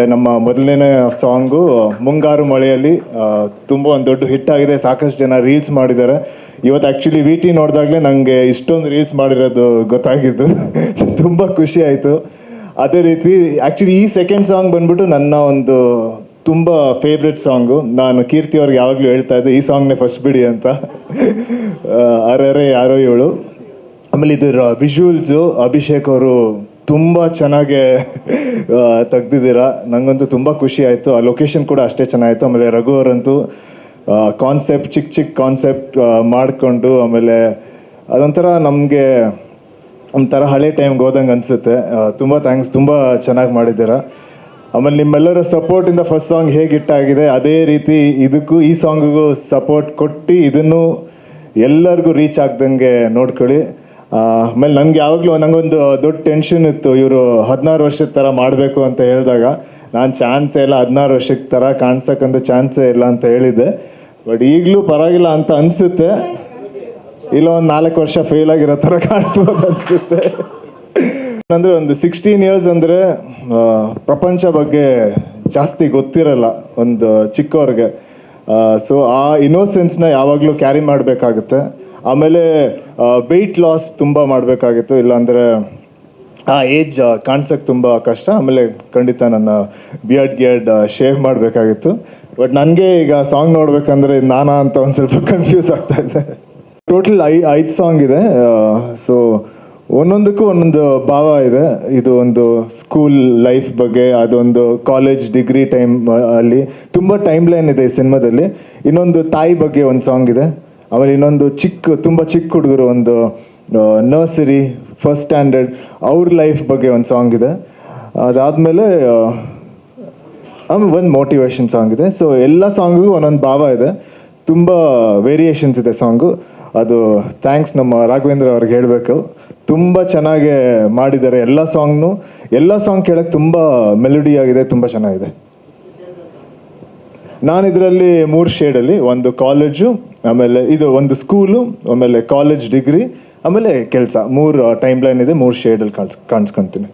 ನಮ್ಮ ಮೊದಲನೇ ಸಾಂಗು ಮುಂಗಾರು ಮಳೆಯಲ್ಲಿ ತುಂಬ ಒಂದು ದೊಡ್ಡ ಹಿಟ್ ಆಗಿದೆ. ಸಾಕಷ್ಟು ಜನ ರೀಲ್ಸ್ ಮಾಡಿದ್ದಾರೆ. ಇವತ್ತು ಆ್ಯಕ್ಚುಲಿ ವಿ ಟಿ ನೋಡಿದಾಗಲೇ ನನಗೆ ಇಷ್ಟೊಂದು ರೀಲ್ಸ್ ಮಾಡಿರೋದು ಗೊತ್ತಾಗಿದ್ದು. ತುಂಬ ಖುಷಿ ಆಯಿತು. ಅದೇ ರೀತಿ ಆ್ಯಕ್ಚುಲಿ ಈ ಸೆಕೆಂಡ್ ಸಾಂಗ್ ಬಂದ್ಬಿಟ್ಟು ನನ್ನ ಒಂದು ತುಂಬ ಫೇವ್ರೆಟ್ ಸಾಂಗು ನಾನು ಕೀರ್ತಿ ಅವ್ರಿಗೆ ಯಾವಾಗಲೂ ಹೇಳ್ತಾ ಇದ್ದೆ, ಈ ಸಾಂಗ್ನೇ ಫಸ್ಟ್ ಬಿಡಿ ಅಂತ. ಅರೆ ಯಾರೋ ಏಳು ಆಮೇಲೆ ಇದರ ವಿಜುವಲ್ಸು ಅಭಿಷೇಕ್ ಅವರು ತುಂಬ ಚೆನ್ನಾಗಿ ತೆಗ್ದಿದ್ದೀರಾ. ನನಗಂತೂ ತುಂಬ ಖುಷಿ ಆಯಿತು. ಆ ಲೊಕೇಶನ್ ಕೂಡ ಅಷ್ಟೇ ಚೆನ್ನಾಗಿತ್ತು. ಆಮೇಲೆ ರಘು ಅವರಂತೂ ಕಾನ್ಸೆಪ್ಟ್ ಚಿಕ್ಕ ಚಿಕ್ಕ ಕಾನ್ಸೆಪ್ಟ್ ಮಾಡಿಕೊಂಡು ಆಮೇಲೆ ಅದೊಂಥರ ನಮಗೆ ಒಂಥರ ಹಳೆ ಟೈಮ್ಗೆ ಹೋದಂಗೆ ಅನಿಸುತ್ತೆ. ತುಂಬ ಥ್ಯಾಂಕ್ಸ್ ತುಂಬ ಚೆನ್ನಾಗಿ ಮಾಡಿದ್ದೀರಾ. ಆಮೇಲೆ ನಿಮ್ಮೆಲ್ಲರ ಸಪೋರ್ಟಿಂದ ಫಸ್ಟ್ ಸಾಂಗ್ ಹೇಗೆ ಹಿಟ್ಟಾಗಿದೆ ಅದೇ ರೀತಿ ಇದಕ್ಕೂ, ಈ ಸಾಂಗಿಗೂ ಸಪೋರ್ಟ್ ಕೊಟ್ಟು ಇದನ್ನು ಎಲ್ಲರಿಗೂ ರೀಚ್ ಆಗ್ದಂಗೆ ನೋಡ್ಕೊಳ್ಳಿ. ಆಮೇಲೆ ನನಗೆ ಯಾವಾಗಲೂ ನನಗೊಂದು ದೊಡ್ಡ ಟೆನ್ಷನ್ ಇತ್ತು. ಇವರು ಹದಿನಾರು ವರ್ಷದ ಥರ ಮಾಡಬೇಕು ಅಂತ ಹೇಳಿದಾಗ ನಾನು ಚಾನ್ಸೇ ಇಲ್ಲ ಹದಿನಾರು ವರ್ಷಕ್ಕೆ ಥರ ಕಾಣ್ಸಕ್ಕಂತೂ ಚಾನ್ಸೇ ಇಲ್ಲ ಅಂತ ಹೇಳಿದ್ದೆ. ಬಟ್ ಈಗಲೂ ಪರವಾಗಿಲ್ಲ ಅಂತ ಅನಿಸುತ್ತೆ. ಇಲ್ಲ, ಒಂದು ನಾಲ್ಕು ವರ್ಷ ಫೇಲ್ ಆಗಿರೋ ಥರ ಕಾಣಿಸ್ಬೋದು ಅನಿಸುತ್ತೆ. ಅಂದರೆ ಒಂದು ಸಿಕ್ಸ್ಟೀನ್ ಇಯರ್ಸ್ ಅಂದರೆ ಪ್ರಪಂಚ ಬಗ್ಗೆ ಜಾಸ್ತಿ ಗೊತ್ತಿರಲ್ಲ ಒಂದು ಚಿಕ್ಕವ್ರಿಗೆ. ಸೊ ಆ ಇನ್ನೋಸೆನ್ಸ್ನ ಯಾವಾಗಲೂ ಕ್ಯಾರಿ ಮಾಡಬೇಕಾಗುತ್ತೆ. ಆಮೇಲೆ ವೆಯ್ಟ್ ಲಾಸ್ ತುಂಬ ಮಾಡಬೇಕಾಗಿತ್ತು. ಇಲ್ಲಾಂದರೆ, ಆ ಏಜ್ ಕಾಣ್ಸಕ್ಕೆ ತುಂಬ ಕಷ್ಟ. ಆಮೇಲೆ ಖಂಡಿತ ನನ್ನ ಬಿಯರ್ಡ್ ಗಿಯರ್ಡ್ ಶೇವ್ ಮಾಡಬೇಕಾಗಿತ್ತು. ಬಟ್ ನನಗೆ ಈಗ ಸಾಂಗ್ ನೋಡ್ಬೇಕಂದ್ರೆ ನಾನಾ ಅಂತ ಒಂದು ಸ್ವಲ್ಪ ಕನ್ಫ್ಯೂಸ್ ಆಗ್ತಾ ಇದೆ. ಟೋಟಲ್ ಐ, ಐದು ಸಾಂಗ್ ಇದೆ. ಸೊ ಒಂದೊಂದಕ್ಕೂ ಒಂದೊಂದು ಭಾವ ಇದೆ. ಇದು ಒಂದು ಸ್ಕೂಲ್ ಲೈಫ್ ಬಗ್ಗೆ, ಅದೊಂದು ಕಾಲೇಜ್ ಡಿಗ್ರಿ ಟೈಮ್ ಅಲ್ಲಿ ತುಂಬ ಟೈಮ್ ಲೈನ್ ಇದೆ ಈ ಸಿನಿಮಾದಲ್ಲಿ. ಇನ್ನೊಂದು ತಾಯಿ ಬಗ್ಗೆ ಒಂದು ಸಾಂಗ್ ಇದೆ. ಆಮೇಲೆ ಇನ್ನೊಂದು ಚಿಕ್ಕ, ತುಂಬ ಚಿಕ್ಕ ಹುಡುಗರು, ಒಂದು ನರ್ಸರಿ ಫಸ್ಟ್ ಸ್ಟ್ಯಾಂಡರ್ಡ್ ಅವ್ರ ಲೈಫ್ ಬಗ್ಗೆ ಒಂದು ಸಾಂಗ್ ಇದೆ. ಅದಾದಮೇಲೆ ಆಮೇಲೆ ಒಂದು ಮೋಟಿವೇಶನ್ ಸಾಂಗ್ ಇದೆ. ಸೊ ಎಲ್ಲ ಸಾಂಗಿಗೂ ಒಂದೊಂದು ಭಾವ ಇದೆ. ತುಂಬ ವೇರಿಯೇಷನ್ಸ್ ಇದೆ ಸಾಂಗು ಅದು ಥ್ಯಾಂಕ್ಸ್ ನಮ್ಮ ರಾಘವೇಂದ್ರ ಅವ್ರಿಗೆ ಹೇಳಬೇಕು. ತುಂಬ ಚೆನ್ನಾಗಿ ಮಾಡಿದ್ದಾರೆ ಎಲ್ಲ ಸಾಂಗ್ನು ಎಲ್ಲ ಸಾಂಗ್ ಕೇಳಕ್ಕೆ ತುಂಬ ಆಗಿದೆ, ತುಂಬ ಚೆನ್ನಾಗಿದೆ. ನಾನು ಇದರಲ್ಲಿ ಮೂರು ಶೇಡಲ್ಲಿ ಒಂದು ಕಾಲೇಜು ಆಮೇಲೆ ಇದು ಒಂದು ಸ್ಕೂಲು ಆಮೇಲೆ ಕಾಲೇಜ್ ಡಿಗ್ರಿ ಆಮೇಲೆ ಕೆಲಸ. ಮೂರು ಟೈಮ್ ಲೈನ್ ಇದೆ, ಮೂರು ಶೇಡಲ್ಲಿ ಕಾಣಿಸ್ ಕಾಣಿಸ್ಕೊಳ್ತೀನಿ